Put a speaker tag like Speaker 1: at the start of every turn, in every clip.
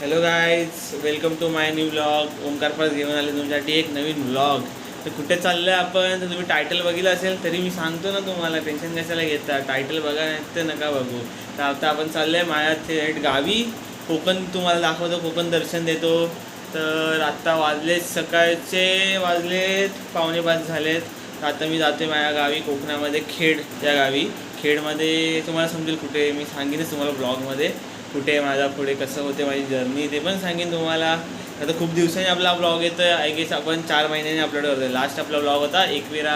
Speaker 1: Hello guys welcome to my new blog Omkar परत घेऊन आले तुमच्यासाठी एक नवीन ब्लॉग तर कुठे चाललं आहे आपण? तर तुम्ही टायटल बघितलं असेल तरी मी सांगतो ना तुम्हाला. टेन्शन कशाला घेता? टायटल बघा नाही तर नका बघू. तर आता आपण चाललो आहे माझ्या थेट गावी. कोकण तुम्हाला दाखवतो कोकण दर्शन देतो. तर आत्ता वाजले सकाळचे वाजलेत पावणे पाच झालेत. आता मी जातो माझ्या गावी कोकणामध्ये खेड या गावी. खेडमध्ये तुम्हाला समजेल कुठे मी सांगितलं तुम्हाला ब्लॉगमध्ये कुठे माझा पुढे कसं होते माझी जर्नी ते पण सांगेन तुम्हाला. आता खूप दिवसांनी आपला ब्लॉग येतो आहे आय गेस आपण चार महिन्यांनी अपलोड करतो लास्ट आपला ब्लॉग होता एकविरा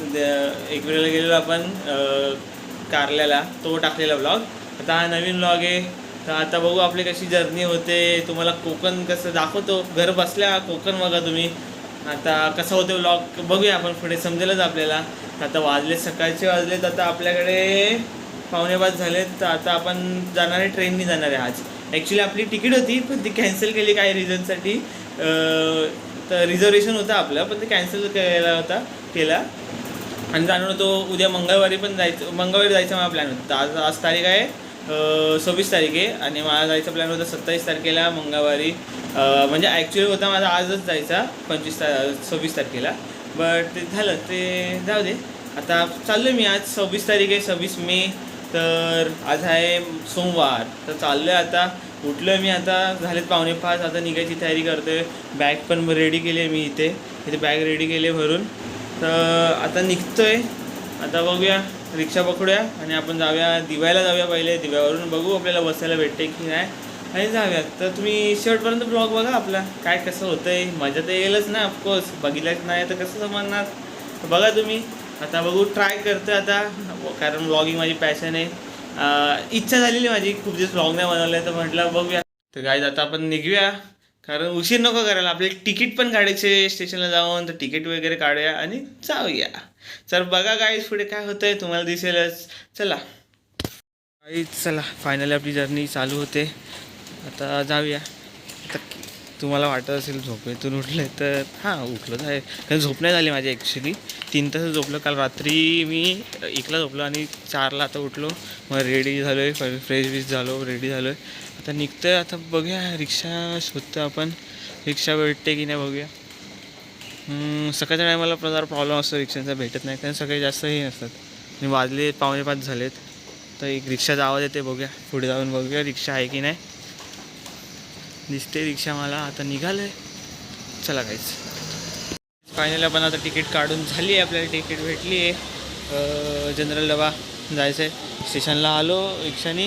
Speaker 1: द- एकविराला गेलेलो आपण कारल्याला. तो टाकलेला ब्लॉग आता हा नवीन ब्लॉग आहे. तर आता बघू आपली कशी जर्नी होते. तुम्हाला कोकण कसं दाखवतो. घर बसल्या कोकण बघा तुम्ही. आता कसं होतं ब्लॉग बघूया आपण. पुढे समजेलच आपल्याला. आता वाजले सकाळचे वाजलेत. आता आपल्याकडे पावणे पाच तर आता आपण जाणार आहे ट्रेननी जाणार आहे आज. ॲक्च्युली आपली तिकीट होती पण ती कॅन्सल केली काही रिझनसाठी तर रिझर्वेशन होतं आपलं पण ते कॅन्सल केला होता केला. आणि जाणार होतो उद्या मंगळवारी पण जायचं मंगळवारी जायचा माझा प्लॅन होता. आज आज तारीख आहे सव्वीस तारीख आहे आणि माझा जायचा प्लॅन होता सत्तावीस तारखेला मंगळवारी. म्हणजे ॲक्च्युली होता माझा आजच जायचा पंचवीस ता सव्वीस तारखेला. बट ते झालं ते जाऊ दे. आता चाललो मी आज सव्वीस तारीख आहे सव्वीस मे. तर आज आहे सोमवार. तर चाललो आहे आता. उठलो मी आता. झालेत पावणे पाच. आता निघायची तयारी करतोय. बॅग पण रेडी केली आहे मी इथे. इथे बॅग रेडी केली आहे भरून. तर आता निघतोय. आता बघूया. रिक्षा पकडूया आणि आपण जाऊया. दिव्याला जाऊया पहिले. दिव्यावरून बघू आपल्याला बसायला भेटते की नाही. आणि जाऊया तर तुम्ही शेवटपर्यंत ब्लॉग बघा आपला. काय कसं होतंय. मजा तर येईलच ना ऑफकोर्स बघितलंच नाही तर कसं समजणार? बघा तुम्ही. आता बघू ट्राय करतो आता. कारण ब्लॉगिंग माझी पॅशन आहे. इच्छा झालेली माझी खूप दिवस ब्लॉग नाही बनवलं तर म्हटलं बघूया. तर काय आता आपण निघूया. कारण उशीर नको करायला. आपल्याला तिकीट पण काढायचे स्टेशनला जाऊन तर तिकीट वगैरे काढूया आणि जाऊया. चल बघा गाईज पुढे काय होतं आहे तुम्हाला दिसेलच. चला. काही चला. फायनली आपली जर्नी चालू होते. आता जाऊया. आता तुम्हाला वाटत असेल झोपेतून उठले तर हां उठलं आहे. कारण झोप नाही झाली माझी ॲक्च्युली तीन तास झोपलो. काल रात्री मी एकला झोपलो आणि चारला आता उठलो. मग रेडी झालो आहे फ्रेश विश झालो रेडी झालो आहे आता निघतं आहे आता बघूया रिक्षा शोधतो आपण. रिक्षा भेटते की नाही बघूया. सकाळच्या टायमाला जरा प्रॉब्लेम असतो. रिक्षांचा भेटत नाही. कारण सकाळी जास्त हे नसतात. आणि वाजले पावणे पाच झालेत. तर एक रिक्षाचा आवाज येते बघूया. पुढे जाऊन बघूया रिक्षा आहे की नाही. दिसते रिक्षा मला आता निघालं आहे चला काहीच फायनली आपण आता तिकीट काढून झाली आहे आपल्याला तिकीट भेटली आहे जनरल डबा जायचं आहे स्टेशनला आलो रिक्षानी.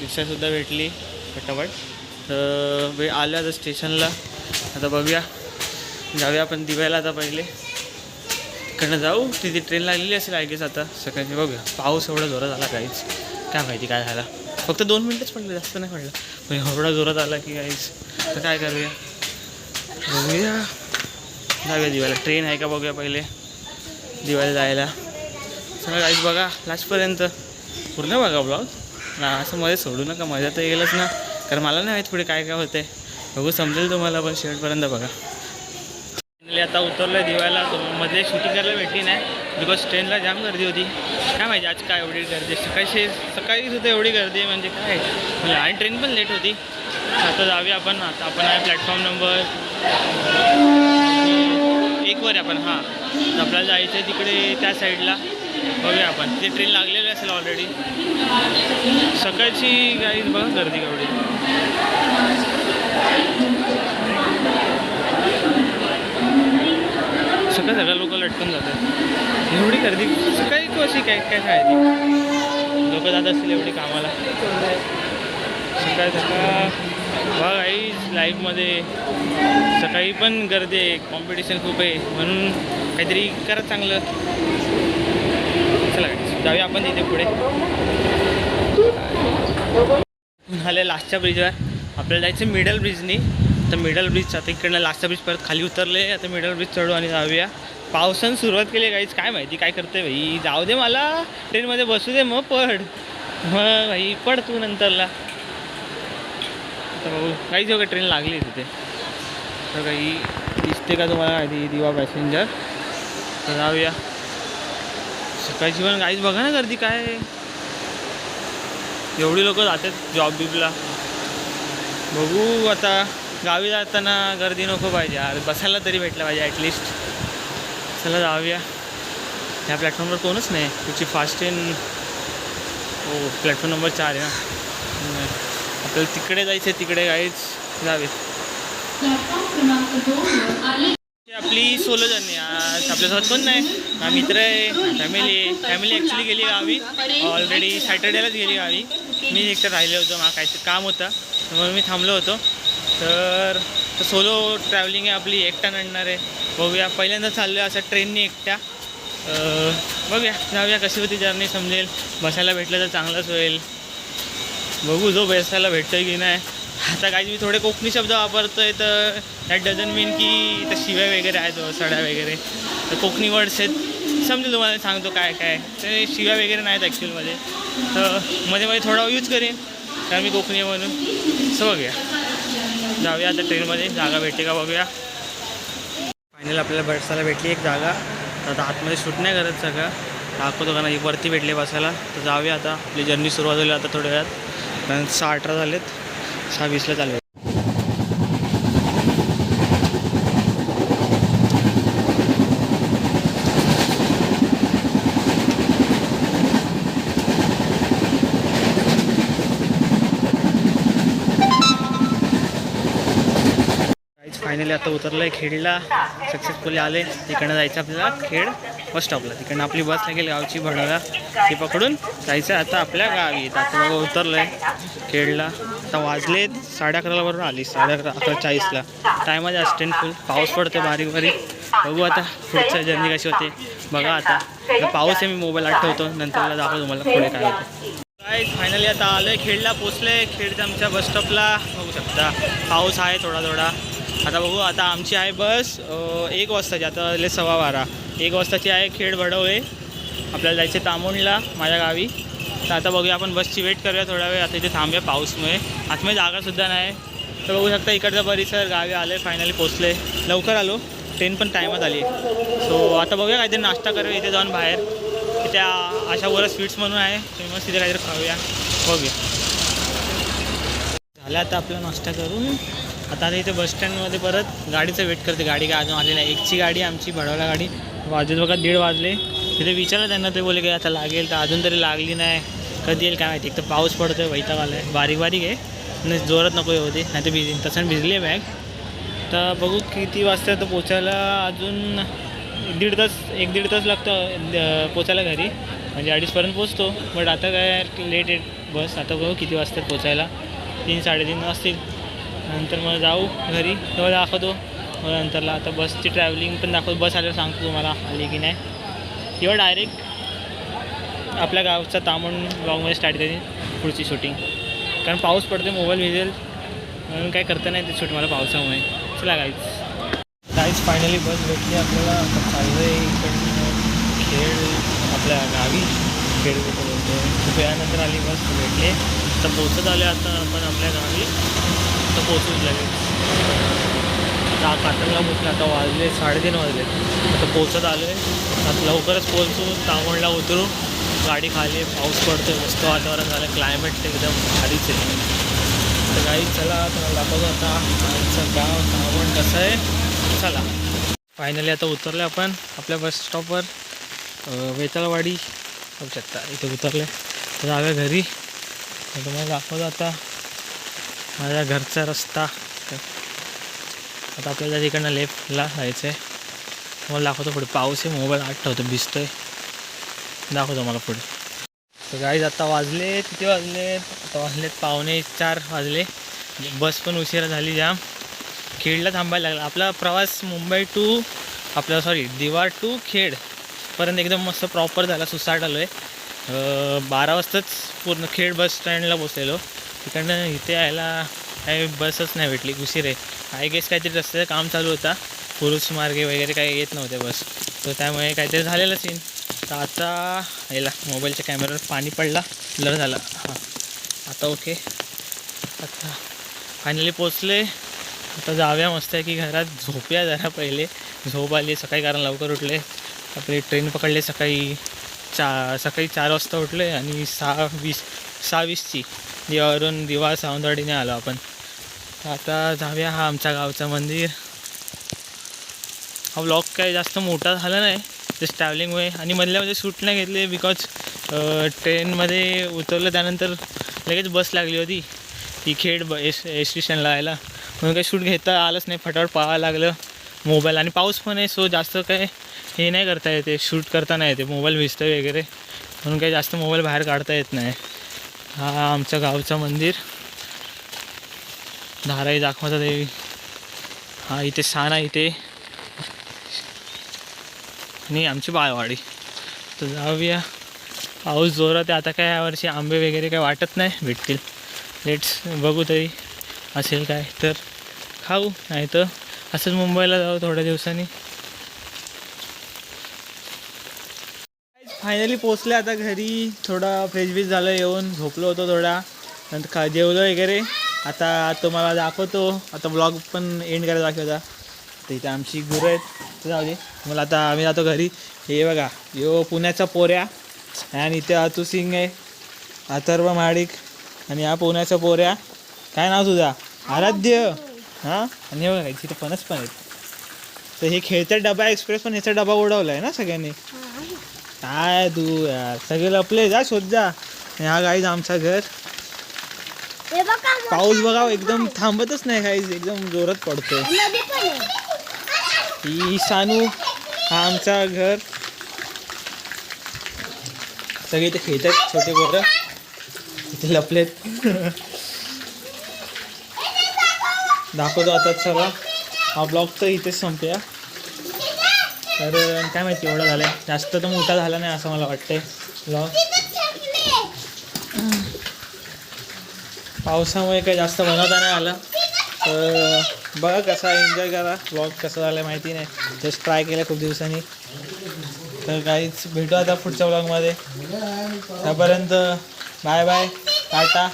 Speaker 1: रिक्षासुद्धा भेटली फटाफट तर वे आलं आता स्टेशनला आता बघूया. जाऊया आपण दिवायला आता पहिले. इकडनं जाऊ. तिथे ट्रेन लागलेली असेल आय गेस आता. सकाळची बघूया. पाऊस एवढा जोरात आला काहीच काय माहिती काय झाला. फक्त दोन मिनटंच पडले जास्त नाही पडलं. पण एवढा जोरात आला की काहीच तर काय करूया? बघूया. जाऊया दिवायला ट्रेन आहे का बघूया पहिले? दिवाळी जायला. सगळं काहीच बघा. लास्टपर्यंत. पूर्ण बघा ब्लॉग ना असं मध्ये सोडू नका. मजा तर येईलच ना. कारण मला नाही माहीत पुढे काय काय होते बघू समजेल तुम्हाला पण शेवटपर्यंत बघा. आता उतरलं दिवायला मध्ये शूटिंग करायला भेटली नाही. बिकॉज ट्रेनला जाम गर्दी होती. काय माहिती आज काय एवढी गर्दी सकाळी सकाळी सुद्धा एवढी गर्दी आहे म्हणजे काय? म्हणजे आणि ट्रेन पण लेट होती. आता जाऊया आपण. आता आपण आहे प्लॅटफॉर्म नंबर एकवर आहे आपण हां. तर आपल्याला जायचं आहे तिकडे त्या साईडला बघूया आपण. ते ट्रेन लागलेली असेल ऑलरेडी सकाळची गाडी बघा गर्दी एवढी सकाळ सगळ्या लोक लटकून जातात. एवढी गर्दी सकाळी कशी काय काय खायची लोक जात असतील एवढी कामाला. सकाळ सकाळ बघ आई लाईफमध्ये सकाळी पण गर्दी आहे कॉम्पिटिशन खूप आहे म्हणून काहीतरी करा चांगलं. चला जाऊया आपण तिथे पुढे. झालं लास्टच्या ब्रिजवर आपल्याला जायचं मिडल ब्रिजनी तर मिडल ब्रिज आता इकडनं लास्टच्या ब्रिज परत खाली उतरले आता मिडल ब्रिज चढू आणि जाऊया. पावसानं सुरुवात केली काहीच काय माहिती काय करते भाई? जाऊ दे मला. ट्रेनमध्ये बसू दे मग पड. मग भाई पड तू नंतरला. आता बघू काहीच बघा ट्रेन लागली तिथे. तर काही दिसते का तुम्हाला आधी दिवा पॅसेंजर तर जाऊया. सकाळची पण काहीच बघा ना गर्दी काय एवढी लोक जातात जॉब बिबला बघू आता. गावी जाताना गर्दी नको पाहिजे यार. बसायला तरी भेटलं पाहिजे ॲटलिस्ट चला जाऊया. ह्या प्लॅटफॉर्मवर कोणच नाही. तुझी फास्ट इन हो प्लॅटफॉर्म नंबर चार आहे ना. आपल्याला तिकडे जायचं आहे तिकडे काहीच जावे आपली सोलो जर्नी आज आपल्यासोबत कोण नाही? हा मित्र आहे फॅमिली फॅमिली ॲक्च्युली गेली गावी. ऑलरेडी सॅटर्डेलाच गेली गावी. मी एकटं राहिलो होतो. मला काहीतरी काम होतं. म्हणून मी थांबलो होतो. तर सोलो ट्रॅव्हलिंग आहे आपली एकटा नडणार आहे. बघूया पहिल्यांदा चाललो आहे असं ट्रेननी एकट्या बघूया जाऊया कशी होती जर्नी समजेल. बसायला भेटलं तर चांगलंच होईल. बघू जो बसायला भेटतोय की नाही. आता काही मी थोडे कोकणी शब्द वापरतो आहे तर दॅट डझन मीन की इथं शिव्या वगैरे आहेत सड्या वगैरे. तर कोकणी वर्ड्स आहेत. समजेल तुम्हाला सांगतो काय काय. ते शिव्या वगैरे नाहीत ॲक्च्युअलमध्ये तर मध्ये मध्ये थोडा यूज करेन कारण मी कोकणी आहे म्हणून. असं बघूया. जाऊया आता ट्रेनमध्ये जागा भेटते का बघूया. फायनल आपल्याला बसायला भेटली एक जागा. तर आता आतमध्ये शूट नाही करत सगळं. दाखवतो का नाही वरती भेटले बसायला. तर जाऊया आता आपली जर्नी सुरुवात होईल आता थोड्या वेळात. कारण सहा अठरा झालेत. सहा वीसला चालू फायनली आता उतरलं आहे खेडला. सक्सेसफुली आले. तिकडनं जायचं आपल्याला खेड बस स्टॉपला तिकडनं आपली बस लागेल गावची भडोला ती पकडून जायचं आता आपल्या गावी. आता बघा उतरलं आहे खेडला. आता वाजले साडे अकराला बरोबर आली. साडे अकरा अकरा चाळीसला टायमध्ये असते फुल पाऊस पडतो बारीक बारीक. बघू आता पुढचं जर्नी कशी होते. बघा आता. पाऊस आहे मी मोबाईल आठवतो नंतरला दाखवतो तुम्हाला पुढे काय होतं. काय फायनली आता आलं आहे खेडला. पोचलं आहे खेडच्या आमच्या बस स्टॉपला बघू शकता. पाऊस आहे थोडा थोडा. आता बघू आता आमची आहे बस एक वाजताची आता आले सव्वा बारा. एक वाजताची आहे खेड वडवळे. आपल्याला जायचं तामुंडला माझ्या गावी. तर आता बघूया आपण बसची वेट करूया थोडा वेळ. आता इथे थांबूया पाऊसमुळे. आतमध्ये जागासुद्धा नाही. तर बघू शकता इकडचा परिसर गावी आले फायनली पोचले. लवकर आलो. ट्रेन पण टायमात आली. सो आता बघूया काहीतरी नाश्ता करूया इथे जाऊन बाहेर. त्या अशा वर स्वीट्स म्हणून आहे. फेमस तिथे काहीतरी खाऊया. बघूया. झालं आता आपला नाश्ता करून. आता आता इथे बस स्टँडमध्ये परत गाडीचं वेट करते. गाडी काय अजून आली नाही एकची गाडी आमची भडवला गाडी. वाजत बघा दीड वाजले. तिथे विचारलं त्यांना ते बोले की आता लागेल तर अजून तरी लागली नाही. कधी येईल काय माहिती. एक तर पाऊस पडतो आहे वैताग आला आहे बारीक बारीक आहे. आणि जोरात नको आहे होती नाही तर भिज तसं भिजली आहे बॅग तर बघू किती वाजता तर पोचायला. अजून दीड तास एक दीड तास लागतं पोचायला घरी. म्हणजे अडीचपर्यंत पोचतो. बट आता काय लेट आहे बस आता बघू किती वाजता पोचायला. तीन साडेतीन वाजतील. नंतर मग जाऊ घरी. तेव्हा दाखवतो. मग नंतरला आता बसची ट्रॅव्हलिंग पण दाखवतो. बस आल्यावर सांगतो तुम्हाला आली की नाही. किंवा डायरेक्ट आपल्या गावचा तामण ब्लॉगमध्ये स्टार्ट करेन पुढची शूटिंग कारण पाऊस पडते मोबाईल भिजेल. म्हणून काय करता नाही ते शूट मला पावसामुळे. चला गाईच गाईच फायनली बस भेटली आपल्याला. आता चाललं आहे इकडनं खेळ आपल्या गावी. खेळ खूप वेळानंतर आली बस भेटले. तर पोचत आले आता आपण आपल्या गावी. तर पोचूच लागेल आता काटरला पोचले आता वाजले साडेतीन वाजले. आता पोचत आलो आहे आता लवकरच पोचू तावणला उतरू. गाडी खाली पाऊस पडतो मस्त वातावरण झालं. क्लायमेट एकदम भारीच आहे. तर गाई चला तुम्हाला दाखवतो आता. आमचं गाव तावण कसं आहे? चला. फायनली आता उतरले आपण. आपल्या बस स्टॉपवर वेताळवाडी बघू शकता इथे उतरले. तर जाऊया घरी. तर तुम्हाला दाखवतो आता. माझ्या घरचा रस्ता. आता आपल्याला तिकडनं लेफ्टला जायचं आहे तुम्हाला दाखवतो पुढे. पाऊस आहे मोबाईल आठ ठेवतो आहे दाखवतो मला पुढे. तर गाईज आता वाजले किती वाजले? आता वाजलेत पावणे चार वाजले. बस पण उशिरा झाली जाम. खेडला थांबायला लागला. आपला प्रवास मुंबई टू आपला सॉरी दिवार टू खेड. आजपर्यंत एकदम मस्त प्रॉपर झाला सुसाट आलो आहे बारा वाजताच पूर्ण खेड बस स्टँडला बसलेलो तिकडनं इथे यायला काही बसच नाही भेटली उशीर आहे. आय गेस काहीतरी रस्त्याचं काम चालू होता. पुरुष मार्गे वगैरे काही येत नव्हते बस तर त्यामुळे काहीतरी झालेलं सीन तर आता यायला मोबाईलच्या कॅमेऱ्यावर पाणी पडला ब्लर झाला. हां. आता ओके आता फायनली पोचले आता जाव्या मस्त आहे की घरात. झोपूया जरा पहिले. झोप आली सकाळी कारण लवकर उठले. आपली ट्रेन पकडले सकाळी चा सकाळी चार वाजता उठले आणि सहा वीस सहा वीसची दिवावरून दिवा सावंतवाडीने आलो आपण. आता जाऊया हा आमच्या गावचं मंदिर. हा ब्लॉग काय जास्त मोठा झाला नाही जस्ट ट्रॅव्हलिंगमुळे आणि मधल्यामध्ये सूट नाही घेतले बिकॉज ट्रेनमध्ये उतरलं त्यानंतर लगेच बस लागली होती. ती खेड ब एस एस स्टेशनला यायला. म्हणून काही शूट घेता आलंच नाही. फटाफट पाहावं लागलं. मोबाईल आणि पाऊस पण आहे सो जास्त काय हे नाही करता येते शूट करता नाही येते. मोबाईल भिजतं वगैरे. म्हणून काही जास्त मोबाईल बाहेर काढता येत नाही. हा आमच्या गावचं मंदिर. धाराई दाखवता देवी. हा इथे स्थान आहे इथे. आणि आमची बाळवाडी. तर जाऊया. पाऊस जोरात आहे आता काय यावर्षी आंबे वगैरे काय वाटत नाही भेटतील. लेट्स बघू तरी असेल काय तर. खाऊ नाही तर असंच मुंबईला जाऊ थोड्या दिवसांनी. फायनली पोचले आता घरी. थोडा फ्रेश बीज झालं येऊन झोपलो होतो थोडा. नंतर खा जेवलो वगैरे. आता तुम्हाला दाखवतो. आता ब्लॉग पण एंड करायला दाखवता तर इथे आमची गुरं आहेत. तर जाऊ दे. मला आता आम्ही जातो घरी. हे बघा. यो पुण्याचा पोऱ्या. आणि इथे अतू सिंग आहे. अथर्व महाडिक आणि हा पुण्याचा पोऱ्या. काय नाव तुझा? आराध्य. हां? आणि हे बघा इथे फणस पण आहेत. तर हे खेळता डबा एक्सप्रेस पण ह्याचा डबा उडवला आहे ना सगळ्यांनी? काय तू यार? सगळे लपले जा शोध जा. हा गाईज आमचा घर. पाऊस बघा एकदम थांबतच नाही गाईज एकदम जोरात
Speaker 2: आहे.
Speaker 1: ही सानू हा आमचा घर. सगळे इथे खेळतात छोटे पोरं. इथे लपलेत. दाखवतो आता चला. हा ब्लॉग तर इथेच संपूया. तर काय माहिती एवढं झालं जास्त तर मोठा झाला नाही असं मला वाटतंय. ब्लॉग. पावसामुळे काही जास्त बनवता नाही आलं. तर बघा कसा एन्जॉय करा. ब्लॉग कसा झाला माहिती नाही. जस्ट ट्राय केलं खूप दिवसांनी. तर काहीच भेटू आता पुढच्या ब्लॉगमध्ये त्यापर्यंत बाय बाय टाटा.